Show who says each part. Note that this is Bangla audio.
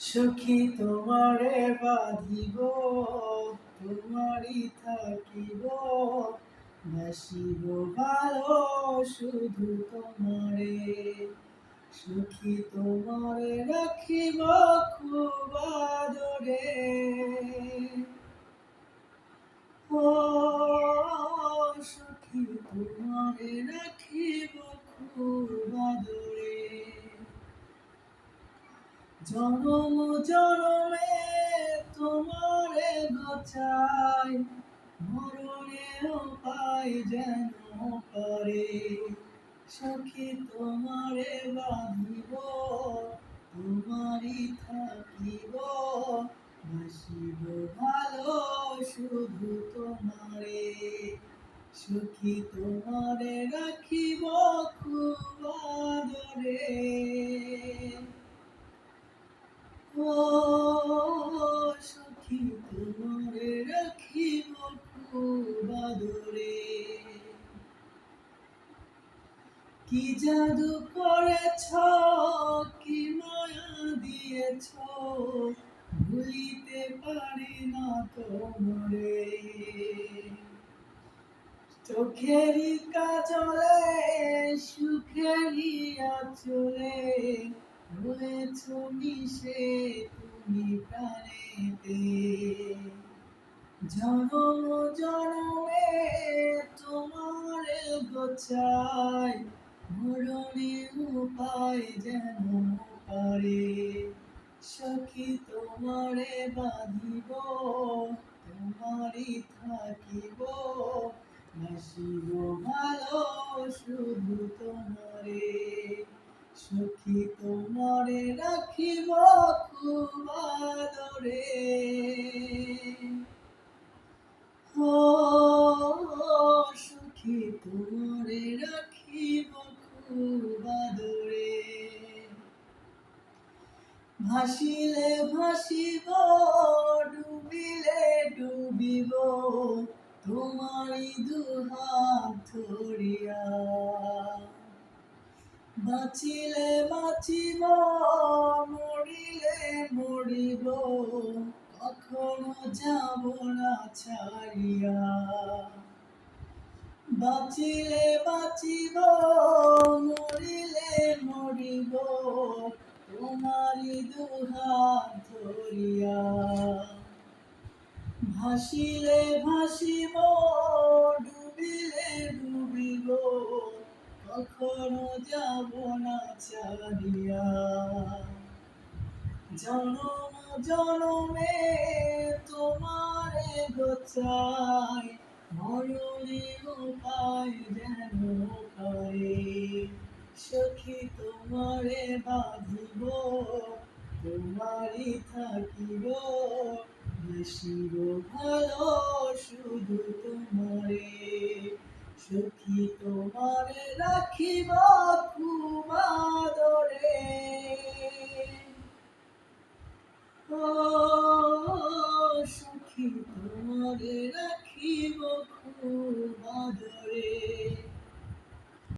Speaker 1: সখী তোমারে বাঁধিব, তোমারই থাকিব। বাসিব ভালো শুধু তোমারে, সুখী তোমারে রাখিব খুব আদরে। ও সুখী তোমারে রাখিব খুব জনম জনমে তোমারে গচাই মরণেও পাই যেন করে সখী তোমারে বাঁধিব, তোমারই থাকিব। বাসিব ভালো শুধু তোমারে, সখী তোমারে কি জাদু করেছ, কি মায়া দিয়েছ? ভুলিতে পারি না তোমারে। চোখেরই কাজলে সুখেরই আচলে রয়েছ মিশে তুমি প্রাণেতে। জনম জনমে তোমার গোছাই মরণে উপায় যেন পারে সখী তোমারে বাঁধিব, তোমারই থাকিব। বাসিব ভালো শুধু তোমারে, সখী তোমারে রাখিব খুব আদরে। ভাসিলে ভাসিব, ডুবিলে ডুবিব, তোমারই দুহাত ধরিয়া। বাঁচিলে বাঁচিব, মরিলে মরিব, কখনো যাব না ছাড়িয়া। বাঁচিলে বাঁচিব, মরিলে মরিব, তোমারই দুহাত ভাসিলে ভাসিব ডুবিলে ডুবিব। কখনো যাব না ছাড়িয়া জনম, জনমে তোমারে গোচাই, মরণে উপায় যেন করে সখী তোমারে বাঁধিব, তোমারই থাকিব। বেশিব ভালো শুধু তোমারে সখী তোমারে রাখিব।